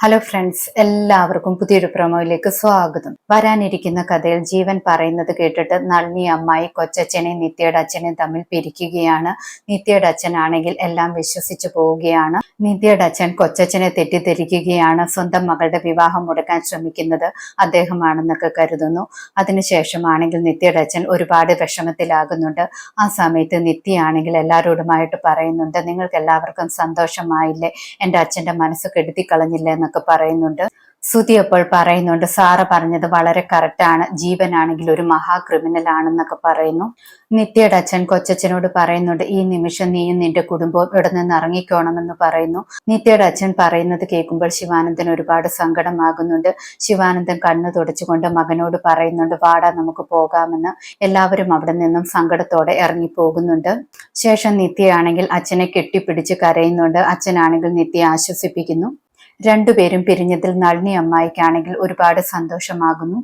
Hello friends എല്ലാവർക്കും പുതിയൊരു പ്രൊമോയിലേക്ക് സ്വാഗതം. വരാനിരിക്കുന്ന കഥയിൽ ജീവൻ പറയുന്നത് കേട്ടിട്ട് നളിനി അമ്മായി കൊച്ചച്ഛനെയും നിത്യയുടെ അച്ഛനെയും തമ്മിൽ പിരിക്കുകയാണ്. നിത്യയുടെ അച്ഛനാണെങ്കിൽ എല്ലാം വിശ്വസിച്ചു പോവുകയാണ്. നിത്യയുടെ അച്ഛൻ കൊച്ചച്ഛനെ തെറ്റിദ്ധരിക്കുകയാണ്. സ്വന്തം മകളുടെ വിവാഹം മുടക്കാൻ ശ്രമിക്കുന്നത് അദ്ദേഹമാണെന്നൊക്കെ കരുതുന്നു. അതിനുശേഷമാണെങ്കിൽ നിത്യയുടെ അച്ഛൻ ഒരുപാട് വിഷമത്തിലാകുന്നുണ്ട്. ആ സമയത്ത് നിത്യയാണെങ്കിൽ എല്ലാവരോടുമായിട്ട് പറയുന്നുണ്ട് നിങ്ങൾക്ക് എല്ലാവർക്കും സന്തോഷമായില്ലേ? എന്റെ അച്ഛന്റെ മനസ്സ് കെടുത്തി കളഞ്ഞില്ലേ എന്നൊക്കെ പറയുന്നുണ്ട്. സുതി അപ്പോൾ പറയുന്നുണ്ട് സാറ് പറഞ്ഞത് വളരെ കറക്റ്റാണ് ജീവനാണെങ്കിൽ ഒരു മഹാ ക്രിമിനൽ ആണെന്നൊക്കെ പറയുന്നു. നിത്യയുടെ അച്ഛൻ കൊച്ചച്ഛനോട് പറയുന്നുണ്ട് ഈ നിമിഷം നീയും നിന്റെ കുടുംബവും ഇവിടെ നിന്ന് ഇറങ്ങിക്കോണമെന്ന് പറയുന്നു. നിത്യയുടെ അച്ഛൻ പറയുന്നത് കേൾക്കുമ്പോൾ ശിവാനന്ദൻ ഒരുപാട് സങ്കടമാകുന്നുണ്ട്. ശിവാനന്ദൻ കണ്ണു തുടച്ചുകൊണ്ട് മകനോട് പറയുന്നുണ്ട് വാടാ നമുക്ക് പോകാമെന്ന്. എല്ലാവരും അവിടെ നിന്നും സങ്കടത്തോടെ ഇറങ്ങി പോകുന്നുണ്ട് ശേഷം നിത്യയാണെങ്കിൽ അച്ഛനെ കെട്ടിപ്പിടിച്ച് കരയുന്നുണ്ട്. അച്ഛനാണെങ്കിൽ നിത്യയെ ആശ്വസിപ്പിക്കുന്നു. രണ്ടുപേരും പിരിഞ്ഞതിൽ നളിനി അമ്മായിക്കാണെങ്കിൽ ഒരുപാട് സന്തോഷമാകുന്നു.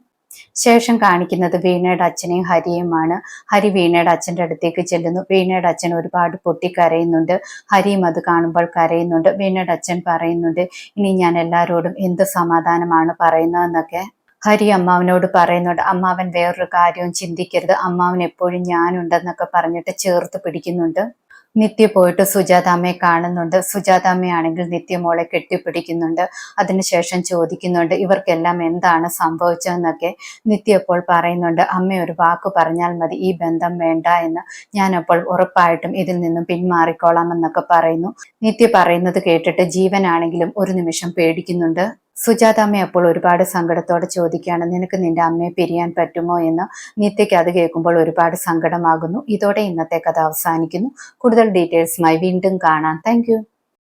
ശേഷം കാണിക്കുന്നത് വീണയുടെ അച്ഛനെയും ഹരിയുമാണ്. ഹരി വീണയുടെ അച്ഛന്റെ അടുത്തേക്ക് ചെല്ലുന്നു. വീണയുടെ അച്ഛൻ ഒരുപാട് പൊട്ടിക്കരയുന്നുണ്ട്. ഹരിയും അത് കാണുമ്പോൾ കരയുന്നുണ്ട്. വീണയുടെ അച്ഛൻ പറയുന്നുണ്ട് ഇനി ഞാൻ എല്ലാവരോടും എന്ത് സമാധാനമാണ് പറയുന്നതെന്നൊക്കെ? ഹരി അമ്മാവനോട് പറയുന്നുണ്ട് അമ്മാവൻ വേറൊരു കാര്യവും ചിന്തിക്കരുത്. അമ്മാവൻ എപ്പോഴും ഞാനുണ്ടെന്നൊക്കെ പറഞ്ഞിട്ട് ചേർത്ത് പിടിക്കുന്നുണ്ട്. നിത്യ പോയിട്ട് സുജാതാമ്മയെ കാണുന്നുണ്ട്. സുജാതാമ്മയാണെങ്കിൽ നിത്യ മോളെ കെട്ടിപ്പിടിക്കുന്നുണ്ട്. അതിനുശേഷം ചോദിക്കുന്നുണ്ട് ഇവർക്കെല്ലാം എന്താണ് സംഭവിച്ചതെന്നൊക്കെ? നിത്യ അപ്പോൾ പറയുന്നുണ്ട് അമ്മ ഒരു വാക്ക് പറഞ്ഞാൽ മതി. ഈ ബന്ധം വേണ്ട എന്ന്. ഞാനപ്പോൾ ഉറപ്പായിട്ടും ഇതിൽ നിന്നും പിന്മാറിക്കോളാം എന്നൊക്കെ പറയുന്നു. നിത്യ പറയുന്നത് കേട്ടിട്ട് ജീവനാണെങ്കിലും ഒരു നിമിഷം പേടിക്കുന്നുണ്ട്. സുജാതാമ്മ അപ്പോൾ ഒരുപാട് സങ്കടത്തോടെ ചോദിക്കുകയാണ് നിനക്ക് നിന്റെ അമ്മയെ പിരിയാൻ പറ്റുമോ? എന്ന് നിത്യയ്ക്ക് അത് കേൾക്കുമ്പോൾ ഒരുപാട് സങ്കടമാകുന്നു. ഇതോടെ ഇന്നത്തെ കഥ അവസാനിക്കുന്നു. കൂടുതൽ ഡീറ്റെയിൽസുമായി വീണ്ടും കാണാം. താങ്ക്